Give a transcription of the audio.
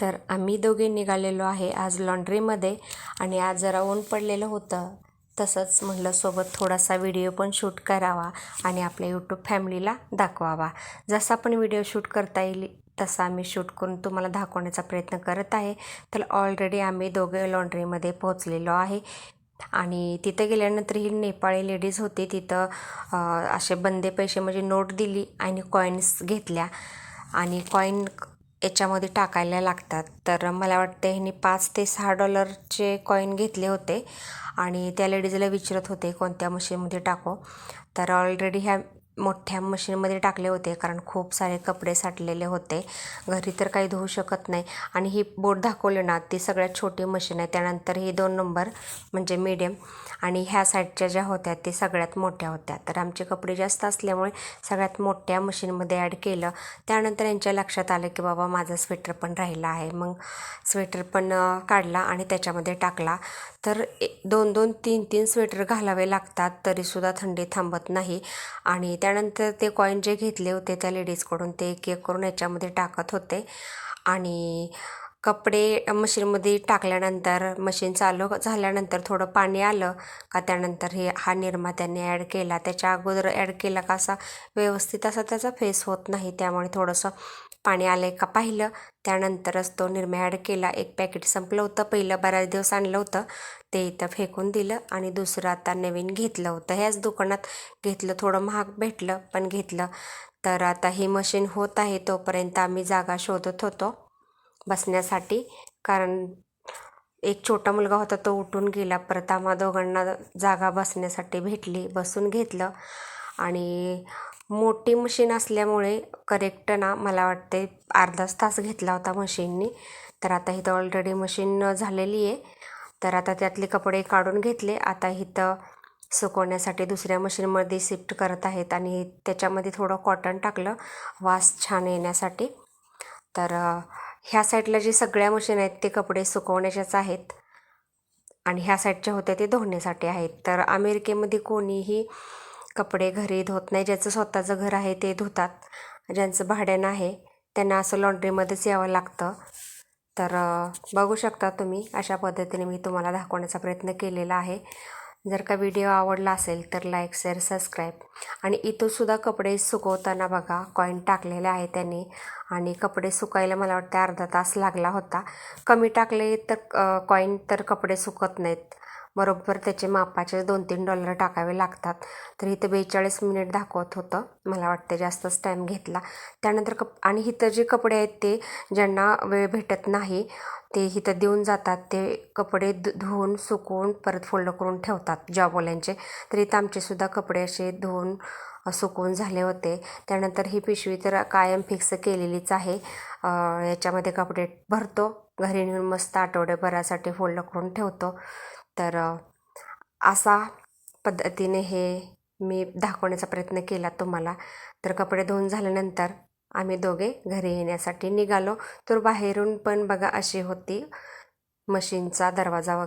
तर आम्ही दोघे निघालेलो आहे आज लॉन्ड्रीमध्ये आणि आज जरा ऊन पडलेलं होतं. तसंच म्हटलं सोबत थोडासा व्हिडिओ पण शूट करावा आणि आपल्या यूट्यूब फॅमिलीला दाखवावा. जसा पण व्हिडिओ शूट करता येईल तसा आम्ही शूट करून तुम्हाला दाखवण्याचा प्रयत्न करत आहे. तर ऑलरेडी आम्ही दोघे लॉन्ड्रीमध्ये पोहोचलेलो आहे. आणि तिथं गेल्यानंतर ही नेपाळी लेडीज होती. तिथं असे बंदे पैसे म्हणजे नोट दिली आणि कॉईन्स घेतल्या. आणि कॉईन याच्यामध्ये टाकायला लागतात. तर मला वाटते ह्यांनी पाच ते सहा डॉलरचे कॉईन घेतले होते. आणि त्या लेडीजला विचारत होते कोणत्या मशीनमध्ये टाको? तर ऑलरेडी ह्या मोठ्या मशीनमध्ये टाकले होते कारण खूप सारे कपडे साठलेले होते. घरी तर काही धुवू शकत नाही. आणि ही बोट दाखवली ना ती सगळ्यात छोटी मशीन आहे. त्यानंतर ही दोन नंबर म्हणजे मीडियम आणि ह्या साईडच्या ज्या होत्या ते सगळ्यात मोठ्या होत्या. तर आमचे कपडे जास्त असल्यामुळे सगळ्यात मोठ्या मशीनमध्ये ॲड केलं. त्यानंतर यांच्या लक्षात आलं की बाबा माझा स्वेटर पण राहिला आहे. मग स्वेटर पण काढला आणि त्याच्यामध्ये टाकला. तर ए- दोन दोन तीन तीन स्वेटर घालावे लागतात तरीसुद्धा थंडी थांबत नाही. आणि त्यानंतर ते कॉईन जे घेतले होते त्या लेडीजकडून ते एक एक करून याच्यामध्ये टाकत होते. आणि कपडे मशीनमध्ये टाकल्यानंतर मशीन चालू झाल्यानंतर थोडं पाणी आलं का त्यानंतर हे हा निरमा त्यांनी ॲड केला. त्याच्या अगोदर ॲड केला का असा व्यवस्थित असा त्याचा फेस होत नाही. त्यामुळे थोडंसं पाणी आलं आहे का पाहिलं? त्यानंतरच तो निर्मय ॲड केला. एक पॅकेट संपलं होतं. पहिलं बऱ्याच दिवस आणलं होतं. ते इथं फेकून दिलं आणि दुसरं आता नवीन घेतलं होतं. ह्याच दुकानात घेतलं थोडं महाग भेटलं पण घेतलं. तर आता ही मशीन होत आहे तोपर्यंत आम्ही जागा शोधत होतो बसण्यासाठी. कारण एक छोटा मुलगा होता तो उठून गेला. परत आम्हा दोघांना जागा बसण्यासाठी भेटली बसून घेतलं. आणि मोठी मशीन असल्यामुळे करेक्ट ना मला वाटते अर्धाच तास घेतला होता मशीनने. तर आता इथं ऑलरेडी मशीन झालेली आहे. तर आता त्यातले कपडे काढून घेतले. आता इथं सुकवण्यासाठी दुसऱ्या मशीनमध्ये शिफ्ट करत आहेत आणि त्याच्यामध्ये थोडं कॉटन टाकलं. वास छान येण्यासाठी. तर ह्या साईडला जे सगळ्या मशीन आहेत ते कपडे सुकवण्याच्याच आहेत. आणि ह्या साईडच्या होत्या ते धुण्यासाठी आहेत. तर अमेरिकेमध्ये कोणीही कपडे घरी धुत नाही. ज्याचं स्वतःचं घर आहे ते धुतात. ज्यांचं भाड्यानं आहे त्यांना असं लॉन्ड्रीमध्येच यावं लागतं. तर बघू शकता तुम्ही अशा पद्धतीने मी तुम्हाला दाखवण्याचा प्रयत्न केलेला आहे. जर का व्हिडिओ आवडला असेल तर लाईक शेअर सबस्क्राईब आणि इथंसुद्धा कपडे सुकवताना बघा कॉईन टाकलेले आहे त्यांनी. आणि कपडे सुकायला मला वाटतं अर्धा तास लागला होता. कमी टाकले तर कॉईन तर कपडे सुकत नाहीत. बरोबर त्याचे मापाचे दोन तीन डॉलर टाकावे लागतात. तर इथं बेचाळीस मिनिट दाखवत होतं. मला वाटतं जास्तच टाईम घेतला. त्यानंतर कप आणि इथं जे कपडे आहेत ते ज्यांना वेळ भेटत नाही ते इथं देऊन जातात. ते कपडे धु धुवून सुकवून परत फोल्ड करून ठेवतात जॉबवाल्यांचे तर इथं आमचेसुद्धा कपडे असे धुवून सुकवून झाले होते. त्यानंतर ही पिशवी तर कायम फिक्स केलेलीच आहे. याच्यामध्ये कपडे भरतो. घरी नेऊन मस्त आठवड्याभरासाठी फोल्ड करून ठेवतो. तर असा पद्धतीने हे मी दाखवण्याचा प्रयत्न केला तुम्हाला. तर कपडे धुवून झाल्यानंतर आम्ही दोघे घरी येण्यासाठी निघालो. तर बाहेरून पण बघा अशी होती. मशीनचा दरवाजा वगैरे